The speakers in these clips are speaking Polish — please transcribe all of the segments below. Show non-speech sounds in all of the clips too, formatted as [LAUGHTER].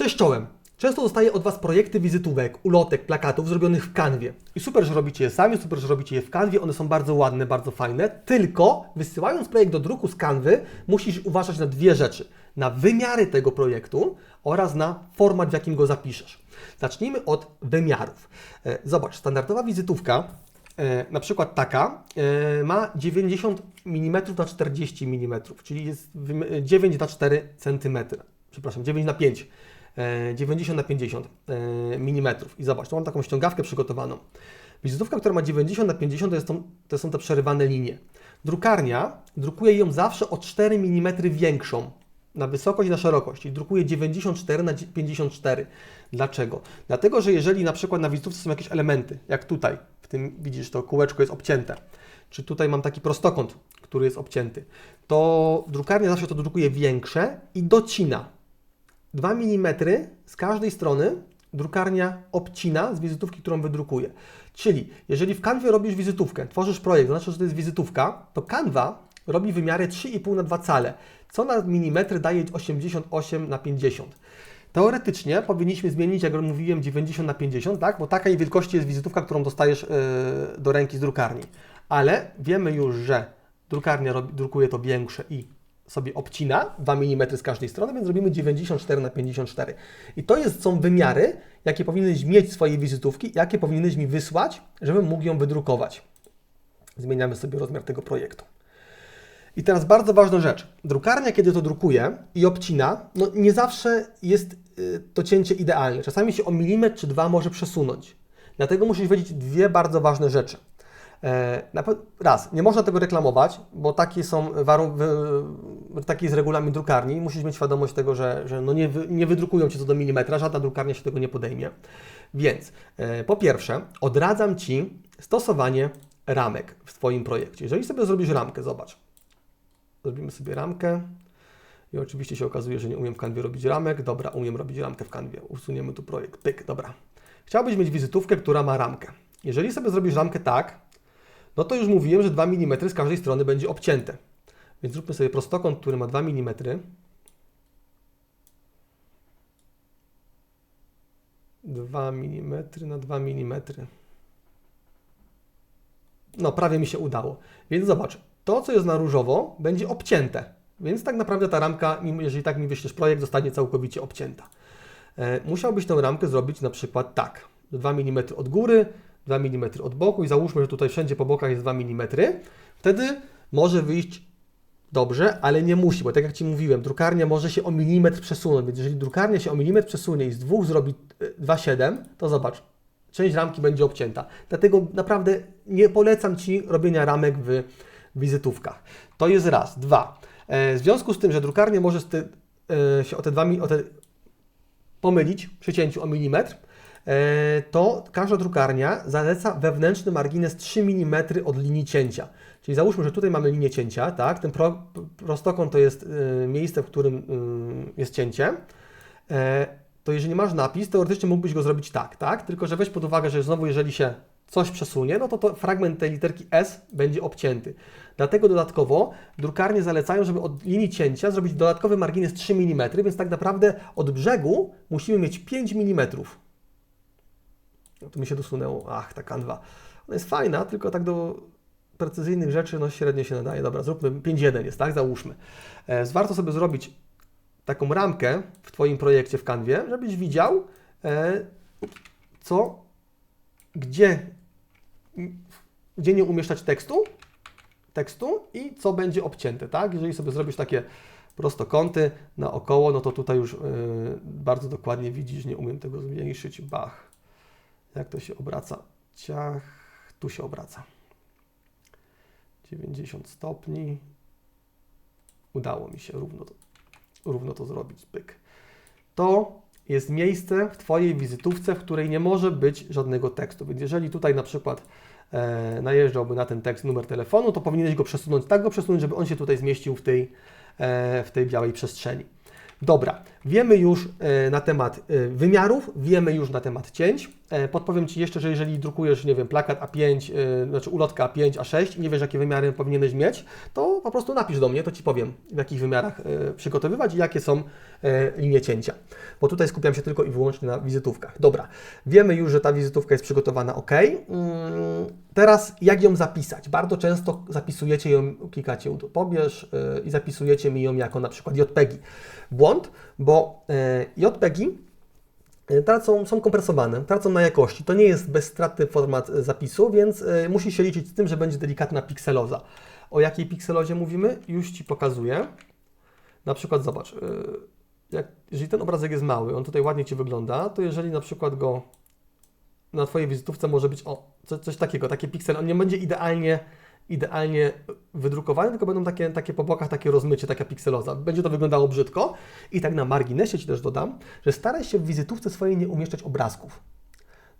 Cześć czołem! Często dostaję od Was projekty wizytówek, ulotek, plakatów zrobionych w kanwie. I super, że robicie je sami, super, że robicie je w kanwie, one są bardzo ładne, bardzo fajne. Tylko wysyłając projekt do druku z kanwy, musisz uważać na dwie rzeczy. Na wymiary tego projektu oraz na format, w jakim go zapiszesz. Zacznijmy od wymiarów. E, Zobacz, standardowa wizytówka, e, na przykład taka, e, ma 90 mm na 40 mm, czyli jest wym- 9 na 4 cm. Przepraszam, 9 na 5 e, 90 na 50 e, mm. I zobacz, tu mam taką ściągawkę przygotowaną. Wizytówka, która ma 90 na 50 to, tą, to są te przerywane linie. Drukarnia drukuje ją zawsze o 4 mm większą na wysokość i na szerokość i drukuje 94 na 54. Dlaczego? Dlatego, że jeżeli na przykład na wizytówce są jakieś elementy, jak tutaj, w tym widzisz, to kółeczko jest obcięte, czy tutaj mam taki prostokąt, który jest obcięty, to drukarnia zawsze to drukuje większe i docina. 2 mm z każdej strony drukarnia obcina z wizytówki, którą wydrukuje. Czyli jeżeli w kanwie robisz wizytówkę, tworzysz projekt, znaczy, że to jest wizytówka, to kanwa robi wymiary 3,5 na 2 cale, co na milimetry daje 88 na 50. Teoretycznie powinniśmy zmienić, jak mówiłem, 90 na 50, tak? bo takiej wielkości jest wizytówka, którą dostajesz yy, do ręki z drukarni. Ale wiemy już, że drukarnia drukuje to większe i sobie obcina 2 mm z każdej strony, więc robimy 94 na 54. I to jest, są wymiary, jakie powinieneś mieć swojej wizytówki, jakie powinieneś mi wysłać, żebym mógł ją wydrukować. Zmieniamy sobie rozmiar tego projektu. I teraz bardzo ważna rzecz. Drukarnia, kiedy to drukuje i obcina, no nie zawsze jest y, to cięcie idealne. Czasami się o milimetr czy dwa może przesunąć. Dlatego musisz wiedzieć dwie bardzo ważne rzeczy. E, raz, nie można tego reklamować, bo takie są warunki, taki jest regulamin drukarni. Musisz mieć świadomość tego, że, że no nie, nie wydrukują Cię co do milimetra, żadna drukarnia się tego nie podejmie. Więc e, po pierwsze, odradzam Ci stosowanie ramek w Twoim projekcie. Jeżeli sobie zrobisz ramkę, zobacz. Zrobimy sobie ramkę. I oczywiście się okazuje, że nie umiem w kanwie robić ramek. Dobra, umiem robić ramkę w kanwie. Usuniemy tu projekt. Pyk, dobra. Chciałbyś mieć wizytówkę, która ma ramkę. Jeżeli sobie zrobisz ramkę tak, no to już mówiłem, że 2 mm z każdej strony będzie obcięte. Więc zróbmy sobie prostokąt, który ma 2 mm. Dwa mm na 2 mm. No, prawie mi się udało. Więc zobacz, to co jest na różowo będzie obcięte. Więc tak naprawdę ta ramka, jeżeli tak mi wyślesz projekt, zostanie całkowicie obcięta. E, musiałbyś tę ramkę zrobić na przykład tak. 2 mm od góry, 2 mm od boku i załóżmy, że tutaj wszędzie po bokach jest 2 mm. Wtedy może wyjść dobrze, ale nie musi, bo tak jak Ci mówiłem, drukarnia może się o milimetr przesunąć, więc jeżeli drukarnia się o milimetr przesunie i z dwóch zrobi e, 2,7, to zobacz, część ramki będzie obcięta. Dlatego naprawdę nie polecam Ci robienia ramek w wizytówkach. To jest raz. Dwa. E, W związku z tym, że drukarnia może e, się o te dwa o te pomylić przy cięciu o milimetr, e, to każda drukarnia zaleca wewnętrzny margines 3 mm od linii cięcia. Czyli załóżmy, że tutaj mamy linię cięcia, tak? Ten pro, prostokąt to jest e, miejsce, w którym e, jest cięcie. E, To jeżeli masz napis, teoretycznie mógłbyś go zrobić tak, tak? Tylko, że weź pod uwagę, że znowu jeżeli się coś przesunie, no to, to fragment tej literki S będzie obcięty. Dlatego dodatkowo drukarnie zalecają, żeby od linii cięcia zrobić dodatkowy margines 3 mm, więc tak naprawdę od brzegu musimy mieć 5 mm. No tu mi się dosunęło. Ach, ta kanwa. Ona jest fajna, tylko tak do precyzyjnych rzeczy no średnio się nadaje. Dobra, zróbmy 5.1 jest, tak? Załóżmy. E, warto sobie zrobić taką ramkę w Twoim projekcie w kanwie, żebyś widział, e, co, gdzie, gdzie nie umieszczać tekstu, tekstu i co będzie obcięte, tak? Jeżeli sobie zrobisz takie prostokąty naokoło, no to tutaj już y, bardzo dokładnie widzisz, nie umiem tego zmniejszyć, bach, jak to się obraca, ciach, tu się obraca, 90 stopni, udało mi się równo to, równo to zrobić. To jest miejsce w Twojej wizytówce, w której nie może być żadnego tekstu, więc jeżeli tutaj na przykład e, najeżdżałby na ten tekst numer telefonu, to powinieneś go przesunąć, tak go przesunąć, żeby on się tutaj zmieścił w tej, e, w tej białej przestrzeni. Dobra, wiemy już e, na temat e, wymiarów, wiemy już na temat cięć. E, Podpowiem Ci jeszcze, że jeżeli drukujesz, nie wiem, plakat A5, e, znaczy ulotkę A5, A6 i nie wiesz, jakie wymiary powinieneś mieć, to po prostu napisz do mnie, to Ci powiem, w jakich wymiarach e, przygotowywać i jakie są linie cięcia. Bo tutaj skupiam się tylko i wyłącznie na wizytówkach. Dobra, wiemy już, że ta wizytówka jest przygotowana ok. Mm, Teraz jak ją zapisać? Bardzo często zapisujecie ją, klikacie pobierz i zapisujecie mi ją jako na przykład JPEGi. Błąd, bo JPEGi tracą, są kompresowane, tracą na jakości. To nie jest bezstratny format e, zapisu, więc y, musi się liczyć z tym, że będzie delikatna pikseloza. O jakiej pikselozie mówimy? Już Ci pokazuję. Na przykład zobacz, jak, jeżeli ten obrazek jest mały, on tutaj ładnie Ci wygląda, to jeżeli na przykład go na Twojej wizytówce może być o, coś, coś takiego, takie piksele, on nie będzie idealnie idealnie wydrukowany, tylko będą takie, takie po bokach, takie rozmycie, taka pikseloza. Będzie to wyglądało brzydko. I tak na marginesie Ci też dodam, że staraj się w wizytówce swojej nie umieszczać obrazków.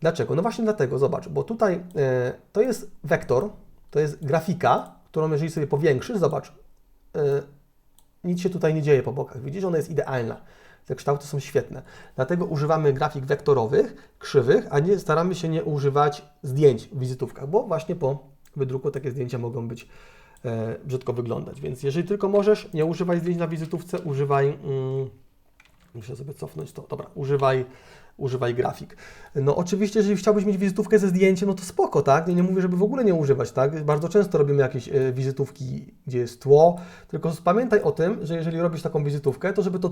Dlaczego? No właśnie dlatego, zobacz, bo tutaj e, to jest wektor, to jest grafika, którą jeżeli sobie powiększysz, zobacz, e, nic się tutaj nie dzieje po bokach. Widzisz, ona jest idealna. Te kształty są świetne. Dlatego używamy grafik wektorowych, krzywych, a nie staramy się nie używać zdjęć w wizytówkach, bo właśnie po wydruku takie zdjęcia mogą być e, brzydko wyglądać. Więc jeżeli tylko możesz, nie używaj zdjęć na wizytówce, używaj. Mm, muszę sobie cofnąć to. Dobra, używaj, używaj grafik. No oczywiście, jeżeli chciałbyś mieć wizytówkę ze zdjęciem, no to spoko, tak? Nie, nie mówię, żeby w ogóle nie używać, tak? Bardzo często robimy jakieś e, wizytówki, gdzie jest tło, tylko pamiętaj o tym, że jeżeli robisz taką wizytówkę, to żeby to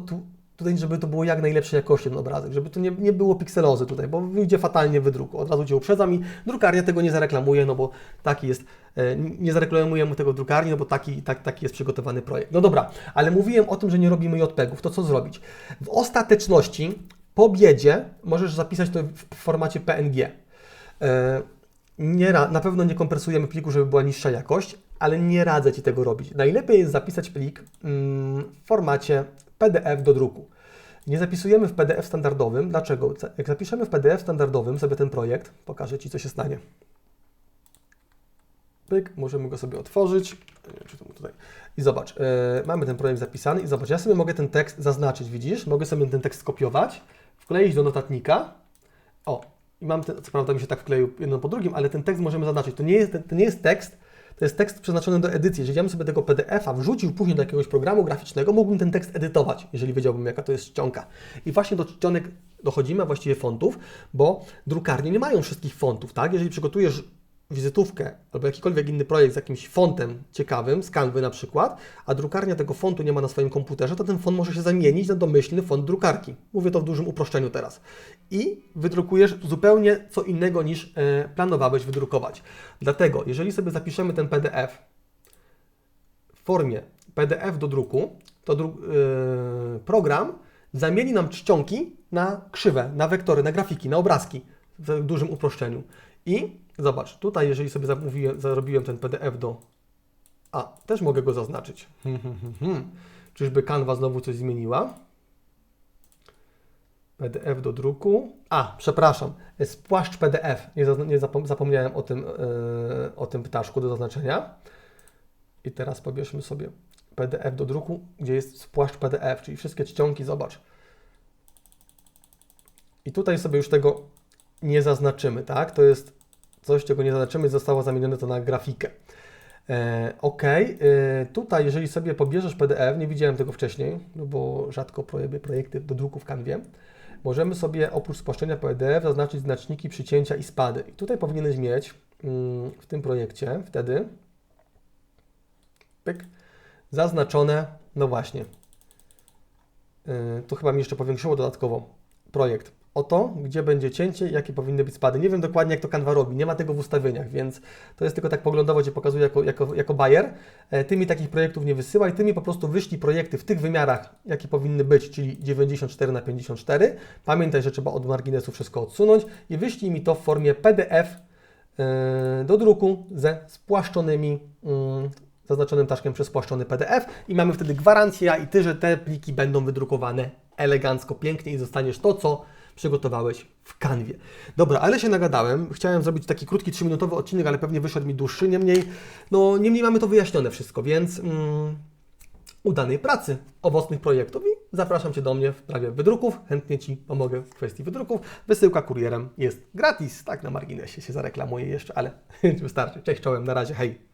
tutaj, żeby to było jak najlepszej jakości ten obrazek, żeby to nie, nie było pikselozy tutaj, bo wyjdzie fatalnie wydruku. Od razu Cię uprzedzam i drukarnia tego nie zareklamuje, no bo taki jest, e, nie zareklamujemy tego w drukarni, no bo taki, tak, taki jest przygotowany projekt. No dobra, ale mówiłem o tym, że nie robimy JPEGów, to co zrobić? W ostateczności po biedzie możesz zapisać to w formacie PNG. E, Nie, na pewno nie kompresujemy pliku, żeby była niższa jakość, ale nie radzę Ci tego robić. Najlepiej jest zapisać plik mm, w formacie PDF do druku. Nie zapisujemy w PDF standardowym. Dlaczego? Jak zapiszemy w PDF standardowym sobie ten projekt, pokażę Ci, co się stanie. Pyk, możemy go sobie otworzyć. I zobacz, yy, mamy ten projekt zapisany i zobacz, ja sobie mogę ten tekst zaznaczyć, widzisz? Mogę sobie ten tekst skopiować, wkleić do notatnika. O, i mam ten, co prawda mi się tak wkleił jedno po drugim, ale ten tekst możemy zaznaczyć. To nie jest, to nie jest tekst, to jest tekst przeznaczony do edycji. Jeżeli ja bym sobie tego PDF-a wrzucił później do jakiegoś programu graficznego, mógłbym ten tekst edytować, jeżeli wiedziałbym, jaka to jest czcionka. I właśnie do czcionek dochodzimy, a właściwie fontów, bo drukarnie nie mają wszystkich fontów, tak? Jeżeli przygotujesz wizytówkę albo jakikolwiek inny projekt z jakimś fontem ciekawym, z Canvy na przykład, a drukarnia tego fontu nie ma na swoim komputerze, to ten font może się zamienić na domyślny font drukarki. Mówię to w dużym uproszczeniu teraz. I wydrukujesz zupełnie co innego niż e, planowałeś wydrukować. Dlatego, jeżeli sobie zapiszemy ten PDF w formie PDF do druku, to dru e, program zamieni nam czcionki na krzywe, na wektory, na grafiki, na obrazki w dużym uproszczeniu. I zobacz, tutaj jeżeli sobie zarobiłem ten PDF do... A, też mogę go zaznaczyć. [LAUGHS] Czyżby Canva znowu coś zmieniła? PDF do druku. A, przepraszam, jest płaszcz PDF. Nie, nie zapom- zapomniałem o tym, yy, o tym ptaszku do zaznaczenia. I teraz pobierzmy sobie PDF do druku, gdzie jest płaszcz PDF, czyli wszystkie czcionki, zobacz. I tutaj sobie już tego nie zaznaczymy, tak? To jest coś, czego nie zaznaczymy, zostało zamienione to na grafikę. E, ok, e, tutaj jeżeli sobie pobierzesz PDF, nie widziałem tego wcześniej, no bo rzadko robię projekty do druku w Canwie, możemy sobie oprócz spłaszczenia PDF zaznaczyć znaczniki przycięcia i spady. I tutaj powinieneś mieć mm, w tym projekcie wtedy pyk, zaznaczone, no właśnie, Yy, to chyba mi jeszcze powiększyło dodatkowo projekt. O to, gdzie będzie cięcie jakie powinny być spady. Nie wiem dokładnie, jak to Canva robi, nie ma tego w ustawieniach, więc to jest tylko tak poglądowo Cię pokazuję jako, jako, jako bajer. E, Ty mi takich projektów nie wysyłaj, Ty mi po prostu wyślij projekty w tych wymiarach, jakie powinny być, czyli 94 na 54. Pamiętaj, że trzeba od marginesu wszystko odsunąć i wyślij mi to w formie PDF e, do druku ze spłaszczonymi mm, zaznaczonym taszkiem przez spłaszczony PDF i mamy wtedy gwarancję ja i Ty, że te pliki będą wydrukowane elegancko, pięknie i zostaniesz to, co przygotowałeś w kanwie. Dobra, ale się nagadałem. Chciałem zrobić taki krótki, 3-minutowy odcinek, ale pewnie wyszedł mi dłuższy. Niemniej, no, niemniej mamy to wyjaśnione wszystko, więc mm, udanej pracy, owocnych projektów i zapraszam Cię do mnie w sprawie wydruków. Chętnie Ci pomogę w kwestii wydruków. Wysyłka kurierem jest gratis, tak na marginesie się zareklamuję jeszcze, ale [LAUGHS] wystarczy. Cześć, czołem, na razie, hej.